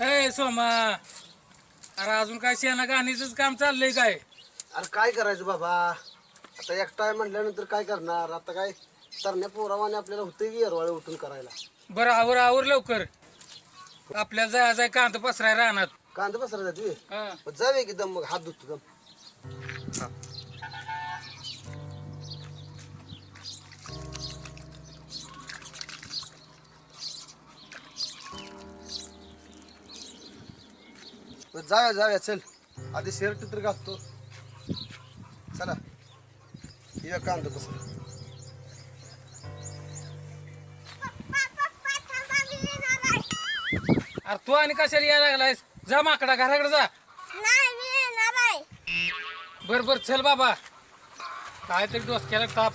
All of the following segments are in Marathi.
ए सोमा. अरे अजून काय शेणा गाणीच काम चाललंय काय? अरे काय करायचं बाबा? आता एकटा आहे म्हटल्यानंतर काय करणार? आता काय तरण्या पोरावाने आपल्याला होते की अरवाळे उठून करायला? बरं आवर आवर लवकर. आपल्याला जाय जाय कांदा पसराय राहणार कांदा पसरा जाते? हा. जावे की दम मग हात धुतो दम. बरं, जाऊया जाऊया चल. आधी शर्ट तर घालतो. चला. ये कांदा पसरा अरे तू आणि कशाला यायला लागलायस? जा माकडा घराकडे जा. नाही मी येणार आहे. बर बर चल बाबा. काय तरी डोसक्याला ताप.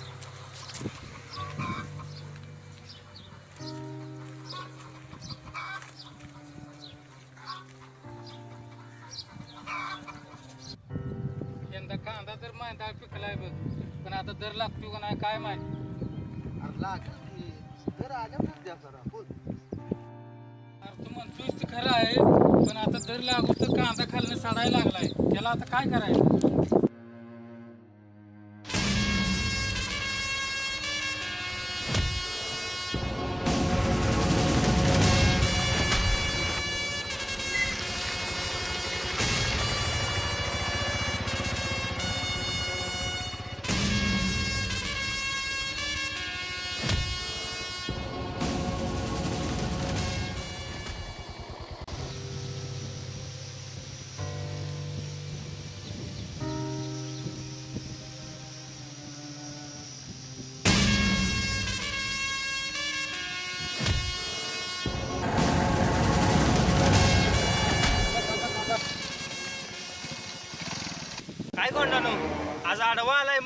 पिकलाय बघ? पण आता दर लागतो का नाही काय माहिती? अरे लाग की तर आल्या द्या जरा बोल. अरे तू म्हणतोयस ते खरं आहे पण आता दर लागू तर कांदा खालनं सडायला लागलाय. त्याला आता काय करायचं?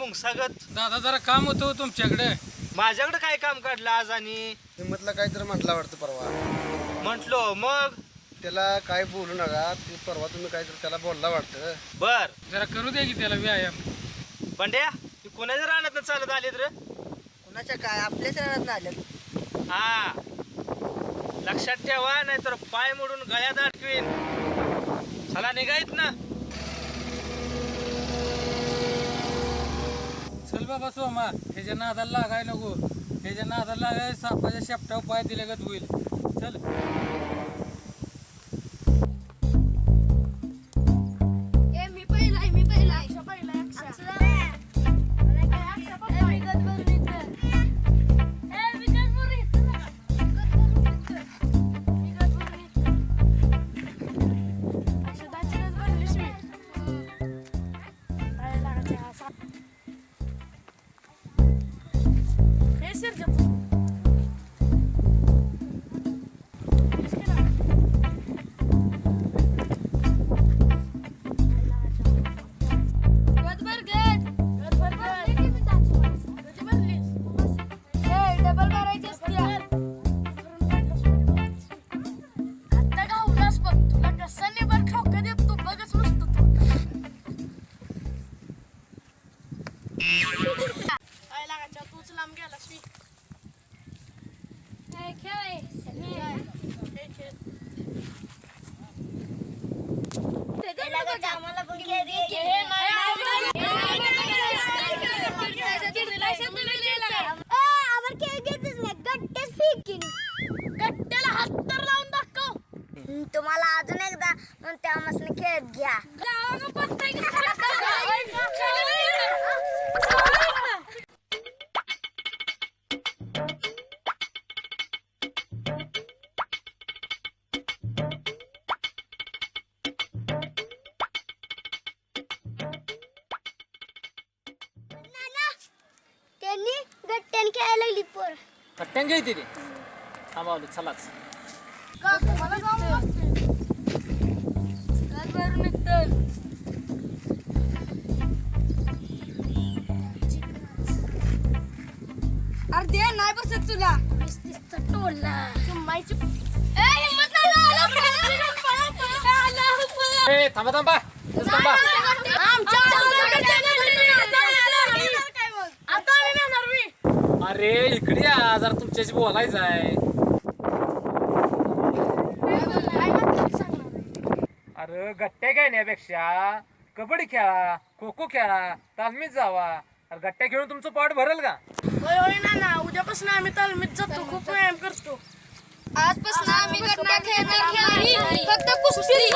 मुंगसागत दादा जरा काम होतं हो तुमच्याकडे. माझ्याकडे काय काम काढलं आज आणि? हिंमतला काहीतरी म्हटला वाटतं परवा. म्हंटलो मग? त्याला काय बोलू नका ते परवा तुम्ही काहीतरी त्याला बोलला वाटतं. बर. जरा करू दे की त्याला व्यायाम. बंड्या ती कुणाच्या रानात चालत आली तर कुणाच्या काय? आपल्याच रानात आलं हा. लक्षात ठेवा नाहीतर पाय मोडून गळ्यात अडकवीन. चला निघायत ना चल बाबा सोमा ह्याच्या नादाला लागाय नको ह्याच्या नादाला लागाय सापाच्या शेपटावर पाय दिल्यागत होईल. चल. हे खेळायला लागली पोर पट्ट्यान घ्यायची ते थांबावलं चलाच अरे दे नाही बसत तुला टोला माहिती ए थांबा थांबा तसं थांबा आता आम्ही नेणार मी अरे इकडे या जरा तुमच्याशी बोलायचं आहे. अरे गट्ट्या खेळण्यापेक्षा कबड्डी खेळा खो खो खेळा तालमीत जावा. अरे गट्ट्या खेळून तुमचं पोट भरेल का? होय होय ना ना. उद्यापासून आम्ही तालमीत जातो. खूप व्यायाम करतो. आजपासून आम्ही गट्टा खेळणार नाही. फक्त कुस्ती.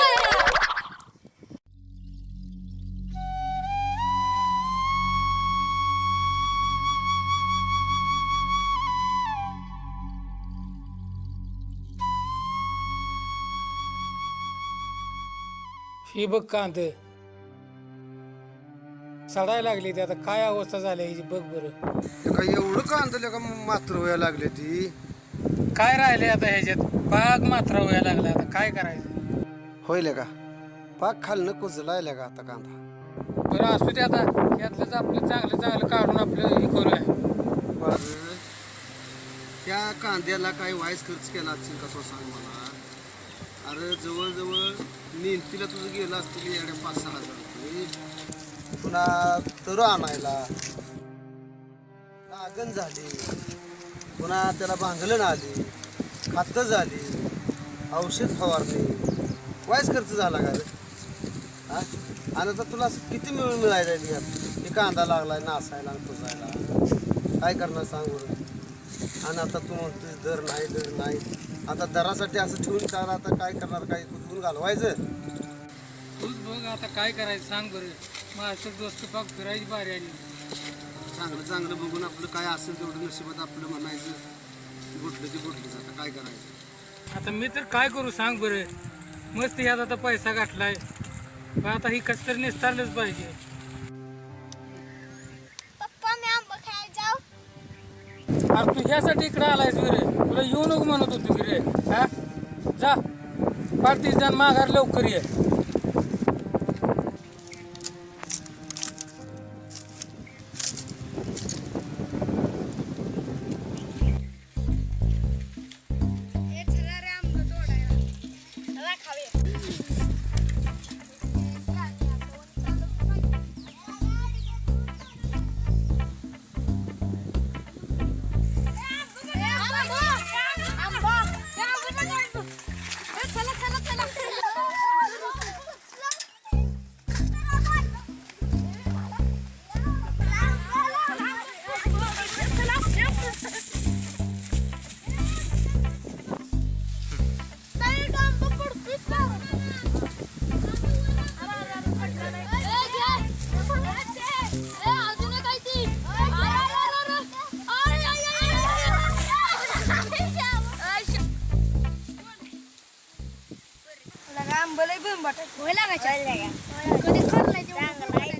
ही बघ कांद. सडायला लागली ती. आता काय अवस्था झाली हिची? बघ बरं. काय एवढं कांदले का मात्र व्हायला लागले ती? काय राहिले आता ह्याच्यात? बाग मात्रा व्हायला लागला आता. काय करायचं? होईल का? पाक खालनं कुजलायला का आता कांदा? बरं असू दे आता. यातलंच आपलं चांगलं चांगलं काढून आपलं हे करूया. त्या कांद्याला काय वाईस खर्च केला असेल का तो सांग मला. अरे जवळजवळ नेमतीला तुझं गेलं असतील एवढ्या पाच सहा हजार रुपये. पुन्हा तर आणायला. लागण झाली. पुन्हा त्याला भांगलण आली खातं झाली. औषध फवारणी. वाईस खर्च झाला का रे आणि आता तुला असं किती मिळून मिळायला यात? हे कांदा लागलाय नासायला आणि काय करणार सांगू आणि आता तू म्हणतोय दर नाही दर नाही. आता दरासाठी असं ठेवून काय आता काय करणार काय कुठून घालवायचं? तूच बघ आता काय करायचं सांग बरं. माझं दोस्त पाक फिरायची बारी आली. चांगलं चांगलं बघून आपलं काय असेल तेवढं नशिबात आपलं म्हणायचं. गुडलं ते गुडलंच आता काय करायचं? आता मी तर काय करू सांग बरं. मस्त यात आता पैसा गाठलाय पण आता ही कस तरी निस्तारलंच पाहिजे. अरे तू ह्यासाठी इकडे आलायस रे तुला येऊ नको म्हणत होतो रे हा? जा. पाठतीस जण माघार लवकर ये. आंबलंय पण बटाट होय लागायचं कधी खाल्लंय पैसा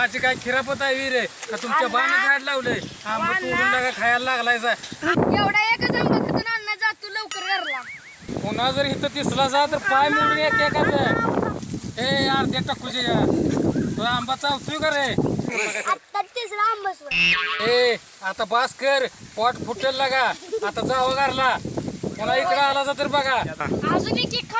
बाची काय खिरापत आहे रे का तुमच्या बाने झाड लावलंय? आंबा तोडून लागा खायला लागलाय एवढा एकच आंबा खातून अण्णा जातो लवकर घरला. पुन्हा जर इथं दिसला जा तर पाय मोडून एक एकाच ए अर्ध्या टक्कूचे तुला आंबा चावतोय का रे? आता तिसरा आंबा सोड ए आता बास कर. पोट फुटेल लागा. आता जावं घरला. पुन्हा इकडे आला जा तर बघा. अजून एक एक